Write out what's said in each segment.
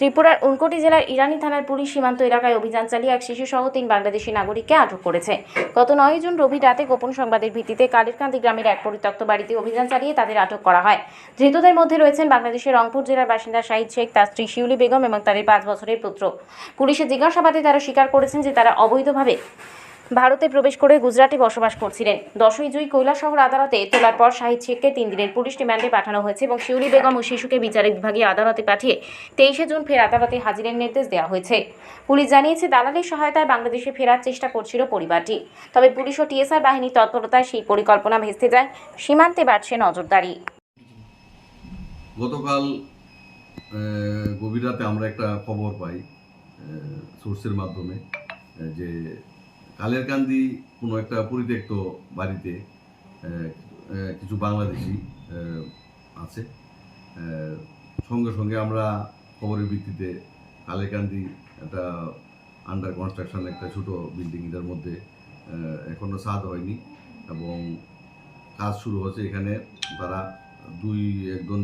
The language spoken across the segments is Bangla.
ত্রিপুরার উনকোটি জেলার ইরানি থানার পুলিশ সীমান্ত এলাকায় অভিযান চালিয়ে এক শিশুসহ তিন বাংলাদেশি নাগরিককে আটক করেছে। গত নয় জুন রবি রাতে গোপন সংবাদের ভিত্তিতে কালিরকান্দি গ্রামের এক পরিত্যক্ত বাড়িতে অভিযান চালিয়ে তাদের আটক করা হয়। ধৃতদের মধ্যে রয়েছেন বাংলাদেশের রংপুর জেলার বাসিন্দা শাহিদ শেখ, তার স্ত্রী শিউলি বেগম এবং তাদের পাঁচ বছরের পুত্র। পুলিশের জিজ্ঞাসাবাদে তারা স্বীকার করেছেন যে তারা অবৈধভাবে ভারতে প্রবেশ করে গুজরাটে বসবাস করছিলেন। দশই জুই কৈলাসহর আদালতে তোলার পর শাহিদ শেখকে তিন দিনের পুলিশ রিমান্ডে পাঠানো হয়েছে এবং শিউলি বেগম ও শিশুকে বিচারিক বিভাগীয় আদালতে পাঠিয়ে তেইশে জুন ফের আদালতে হাজিরের নির্দেশ দেওয়া হয়েছে। পুলিশ জানিয়েছে, দালালের সহায়তায় বাংলাদেশে ফেরার চেষ্টা করছিল পরিবারটি। তবে পুলিশ ও টিএসআর বাহিনীর তৎপরতায় সেই পরিকল্পনা ভেস্তে যায়, সীমান্তে বাড়ছে নজরদারি। গতকাল গভীর রাতে আমরা একটা খবর পাই সোর্সের মাধ্যমে যে কালেরকান্দি কোনো একটা পরিত্যক্ত বাড়িতে কিছু বাংলাদেশি আছে। সঙ্গে সঙ্গে আমরা খবরের ভিত্তিতে কালেরকান্দি একটা আন্ডার কনস্ট্রাকশন একটা ছোট বিল্ডিং এটার মধ্যে এখনও এখনও সাদ হয়নি এবং কাজ শুরু হচ্ছে এখানে। তারা দুই একজন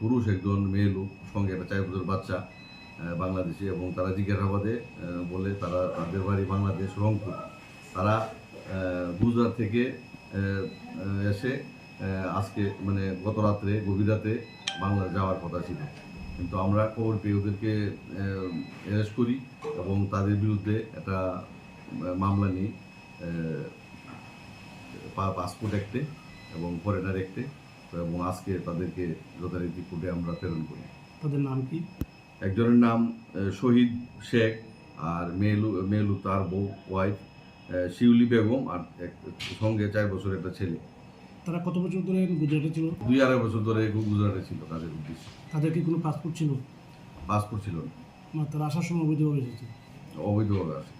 পুরুষ একজন মেয়ে লোক সঙ্গে একটা চার বছর বাচ্চা বাংলাদেশি এবং তারা জিজ্ঞাসাবাদে বলে তারা তাদের বাড়ি বাংলাদেশ, রংপুর। তারা গুজরাট থেকে এসে আজকে মানে গত রাত্রে, গভীর রাতে বাংলা যাওয়ার কথা ছিল। কিন্তু আমরা খবর পেয়ে ওদেরকে অ্যারেস্ট করি এবং তাদের বিরুদ্ধে একটা মামলা নিই পাসপোর্ট অ্যাক্টে এবং ফরেনার অ্যাক্টে এবং আজকে তাদেরকে যথারীতি কোর্টে আমরা প্রেরণ করি। তাদের নাম কি? একজনের নাম শহীদ শেখ আর মেলু মেলু তার বউ ওয়াইফ শিউলি বেগম আর এক সঙ্গে চার বছরের একটা ছেলে। তারা কত বছর ধরে গুজরাটে ছিল? দুই আড়াই বছর ধরে গুজরাটে ছিল তাদের উদ্দেশ্যে। তাদের কি কোনো পাসপোর্ট ছিল? পাসপোর্ট ছিল না। না তারা আসার সময় অবৈধভাবে এসেছে? অবৈধভাবে আসে।